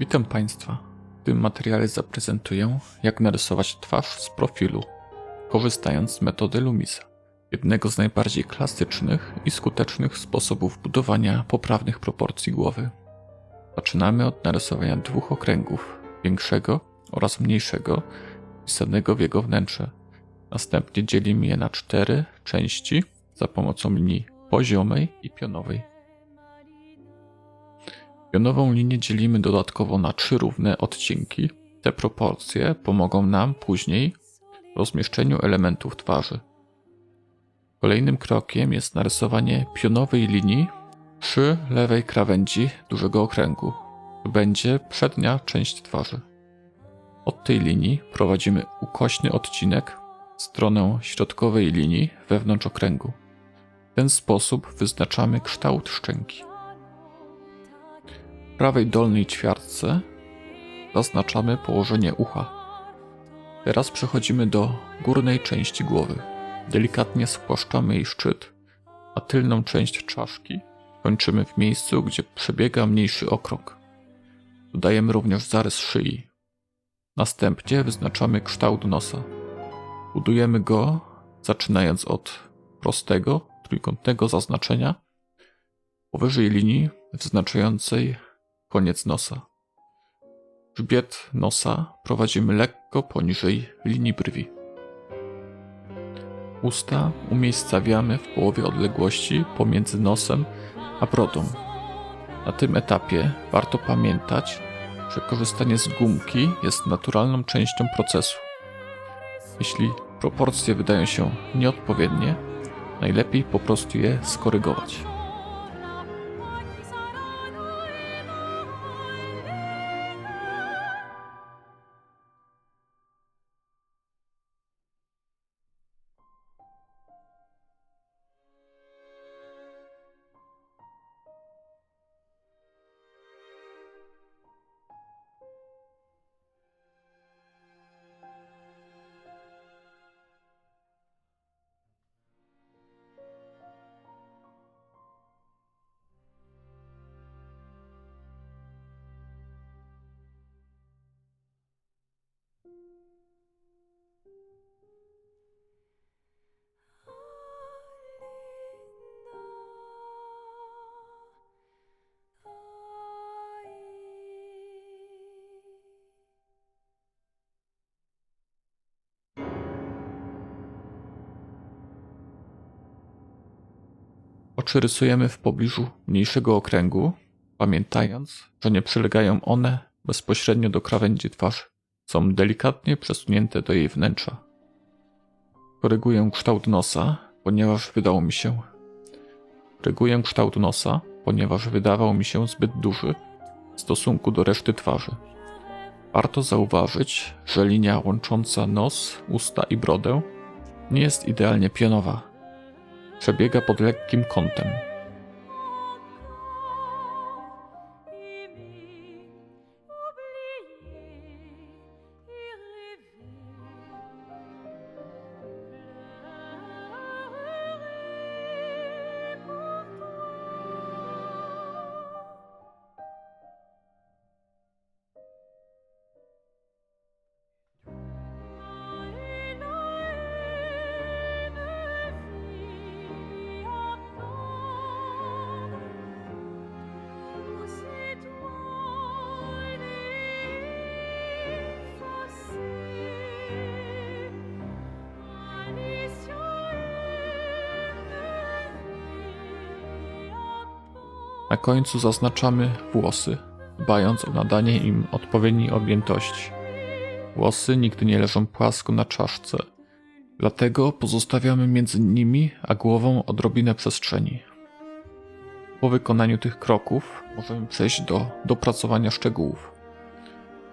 Witam Państwa. W tym materiale zaprezentuję, jak narysować twarz z profilu, korzystając z metody Lumisa, jednego z najbardziej klasycznych i skutecznych sposobów budowania poprawnych proporcji głowy. Zaczynamy od narysowania dwóch okręgów, większego oraz mniejszego, wpisanego w jego wnętrze. Następnie dzielimy je na cztery części za pomocą linii poziomej i pionowej. Pionową linię dzielimy dodatkowo na trzy równe odcinki. Te proporcje pomogą nam później w rozmieszczeniu elementów twarzy. Kolejnym krokiem jest narysowanie pionowej linii przy lewej krawędzi dużego okręgu. Będzie przednia część twarzy. Od tej linii prowadzimy ukośny odcinek w stronę środkowej linii wewnątrz okręgu. W ten sposób wyznaczamy kształt szczęki. Prawej dolnej ćwiartce zaznaczamy położenie ucha. Teraz przechodzimy do górnej części głowy. Delikatnie spłaszczamy jej szczyt, a tylną część czaszki kończymy w miejscu, gdzie przebiega mniejszy okrąg. Dodajemy również zarys szyi. Następnie wyznaczamy kształt nosa. Budujemy go zaczynając od prostego, trójkątnego zaznaczenia powyżej linii wyznaczającej koniec nosa. Grzbiet nosa prowadzimy lekko poniżej linii brwi. Usta umiejscawiamy w połowie odległości pomiędzy nosem a brodą. Na tym etapie warto pamiętać, że korzystanie z gumki jest naturalną częścią procesu. Jeśli proporcje wydają się nieodpowiednie, najlepiej po prostu je skorygować. Oczy rysujemy w pobliżu mniejszego okręgu, pamiętając, że nie przylegają one bezpośrednio do krawędzi twarzy. Są delikatnie przesunięte do jej wnętrza. Koryguję kształt nosa, ponieważ wydało mi się. Koryguję kształt nosa, ponieważ wydawał mi się zbyt duży w stosunku do reszty twarzy. Warto zauważyć, że linia łącząca nos, usta i brodę nie jest idealnie pionowa przebiega pod lekkim kątem. Na końcu zaznaczamy włosy, dbając o nadanie im odpowiedniej objętości. Włosy nigdy nie leżą płasko na czaszce, dlatego pozostawiamy między nimi a głową odrobinę przestrzeni. Po wykonaniu tych kroków możemy przejść do dopracowania szczegółów.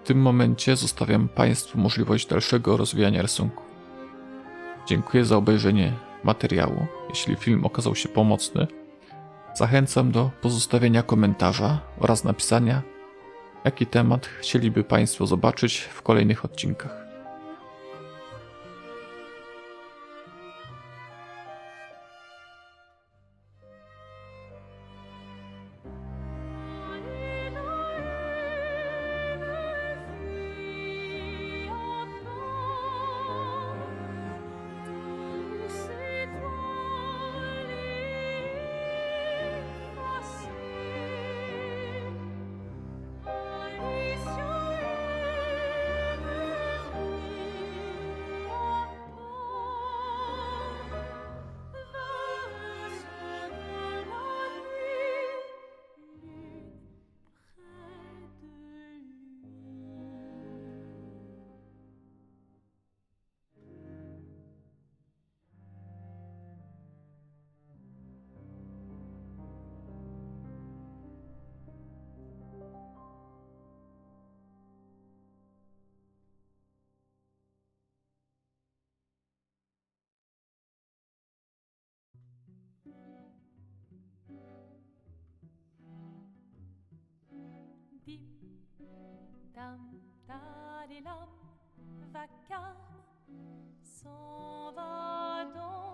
W tym momencie zostawiam Państwu możliwość dalszego rozwijania rysunku. Dziękuję za obejrzenie materiału. Jeśli film okazał się pomocny, Zachęcam do pozostawienia komentarza oraz napisania, jaki temat chcieliby Państwo zobaczyć w kolejnych odcinkach. Vacarme s'en va dans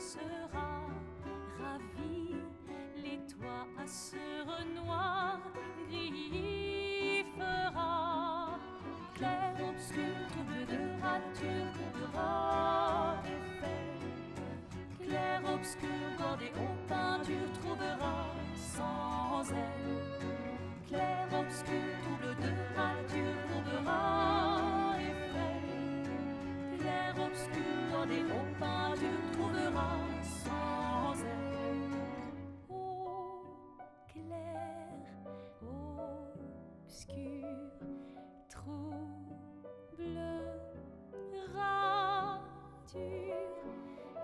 sera ravi les toits à sur noir gris fera clair obscur trouble de rature trouvera effet clair obscur bordé aux peintures trouvera sans elle. Clair obscur trouble de rature trouvera effet clair obscur des bons pas, tu trouveras sans elle. Oh, Eau claire, obscure, trouble, radure,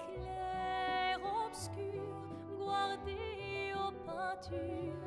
clair, obscur, guardée aux peintures.